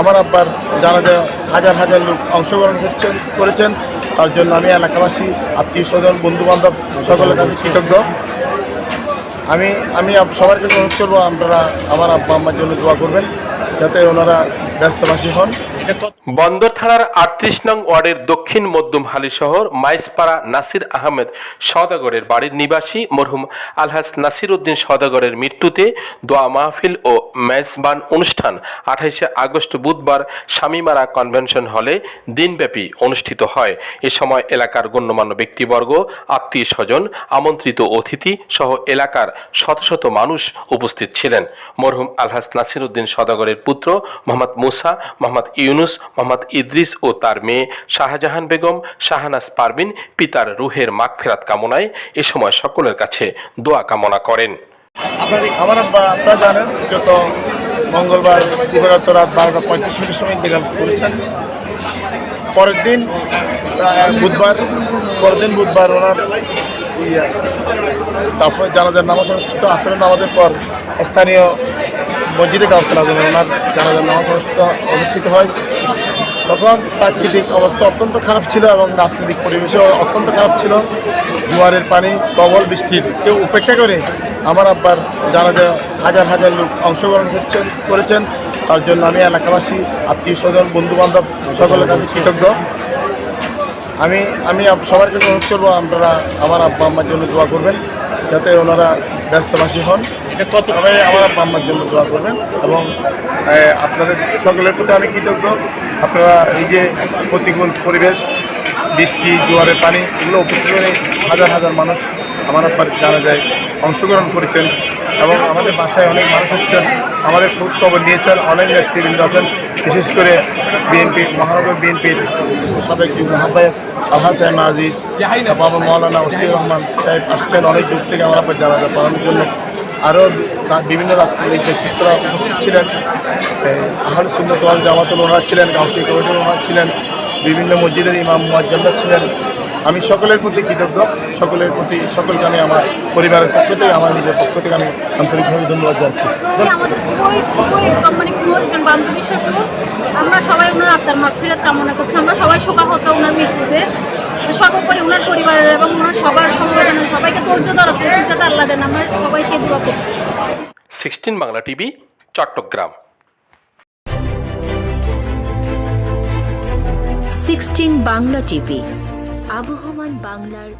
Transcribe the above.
আমার আব্বার জানাজা হাজার হাজার লোক অংশগ্রহণ করছেন, করেছেন, তার জন্য আমি এলাকাবাসী, আত্মীয় স্বজন, বন্ধুবান্ধব সকলের কাছে কৃতজ্ঞ। আমি আমি সবার কাছে অনুরোধ করব, আপনারা আমার আব্বা, আম্মার জন্য দোয়া করবেন, যাতে ওনারা ব্যস্তবাসী হন। বন্দর থানার আটত্রিশ নং ওয়ার্ডের দক্ষিণ মধ্যম হালি শহর মাইসপাড়া নাসির আহমেদ সওদাগরের বাড়ির নিবাসী মরহুম আলহাস নাসির উদ্দিন সওদাগরের মৃত্যুতে দোয়া মাহফিল ও মেজবান অনুষ্ঠান আঠাইশে আগস্ট বুধবার স্বামীমারা কনভেনশন হলে দিনব্যাপী অনুষ্ঠিত হয়। এ সময় এলাকার গণ্যমান্য ব্যক্তিবর্গ, আত্মীয় স্বজন, আমন্ত্রিত অতিথি সহ এলাকার শত শত মানুষ উপস্থিত ছিলেন। মরহুম আলহাস নাসির উদ্দিন সদাগরের পুত্র মোহাম্মদ মুসা, মোহাম্মদ ইউনুস মোহাম্মদ ইদ্রিস ও তার মেয়ে শাহজাহান বেগম, শাহানাজ পারবিন পিতার রুহের মাগফেরাত কামনায় এ সময় সকলের কাছে দোয়া কামনা করেন। আমার আব্বা আপনারা জানেন, গত মঙ্গলবার রাত বারোটা পঁয়ত্রিশ মিনিটের সময় ইন্তেকাল করেছেন। পরের দিন বুধবার, পরের দিন বুধবার ওনার তারপর জানাজার নামাজ অনুষ্ঠিত, আসরের নামাজের পর স্থানীয় মসজিদে কাউন্সিল আজম ওনার জানাজার নামাজ অনুষ্ঠিত অনুষ্ঠিত হয়। তখন প্রাকৃতিক অবস্থা অত্যন্ত খারাপ ছিল এবং রাজনৈতিক পরিবেশও অত্যন্ত খারাপ ছিল। জোয়ারের পানি, প্রবল বৃষ্টির কেউ উপেক্ষা করে আমার আব্বার জানাজা হাজার হাজার লোক অংশগ্রহণ করছেন করেছেন। তার জন্য আমি এলাকাবাসী, আত্মীয় স্বজন বন্ধু বান্ধব সকলের কাছে কৃতজ্ঞ। আমি আমি সবার কাছে অনুরোধ করব, আপনারা আমার আব্বা, আম্মার জন্য দোয়া করবেন, যাতে ওনারা ব্যস্তবাসী হন। এটা কত আমি আমার আব্বা আম্মার জন্য দোয়া করবেন এবং আপনাদের সকলের প্রতি আমি কৃতজ্ঞ। আপনারা এই যে প্রতিকূল পরিবেশ বৃষ্টি জোয়ারের পানি এগুলো উপেক্ষা হাজার হাজার মানুষ আমার আব্বার জানা যায় অংশগ্রহণ করেছেন এবং আমাদের বাসায় অনেক মানুষ এসছেন আমাদের খোঁজ খবর নিয়েছেন অনেক নেতৃবৃন্দ আছেন বিশেষ করে বিএনপি মহানগর বিএনপির সাবেক যুগ্ম আহ্বায়ক আলহাজ সাহেব আজিজ বাবা মৌলানা ওসির রহমান সাহেব আসছেন অনেক দূর থেকে আমার আপনার জানাজা পড়ানোর জন্য। আরও বিভিন্ন রাজনৈতিক ব্যক্তিত্বরা উপস্থিত ছিলেন। আহার সুন্দর দল জামাতুল ওনারা ছিলেন কাউন্সিল কমিটির ওনারা ছিলেন, বিভিন্ন মসজিদের ইমাম মুয়াজ্জামরা ছিলেন। আমি সকলের প্রতি কৃতজ্ঞ, সকলের প্রতি, সকলকে আমি আমার পরিবারের পক্ষ থেকে, আমার নিজের পক্ষ থেকে আমি আন্তরিকভাবে ধন্যবাদ জানাচ্ছি। আমরা সবাই ওনার আত্মার মাগফিরাত কামনা করছি। আমরা সবাই শোকাহত ওনার মৃত্যুতে। সর্বোপরি ওনার পরিবারের এবং ওনার সবার সবাইকে ধৈর্য ধরা যাতে আল্লাহ দেন আমরা সবাই সেই দোয়া করছি। Sixteen Bangla TV Chittagong. Sixteen Bangla TV আবহমান বাংলার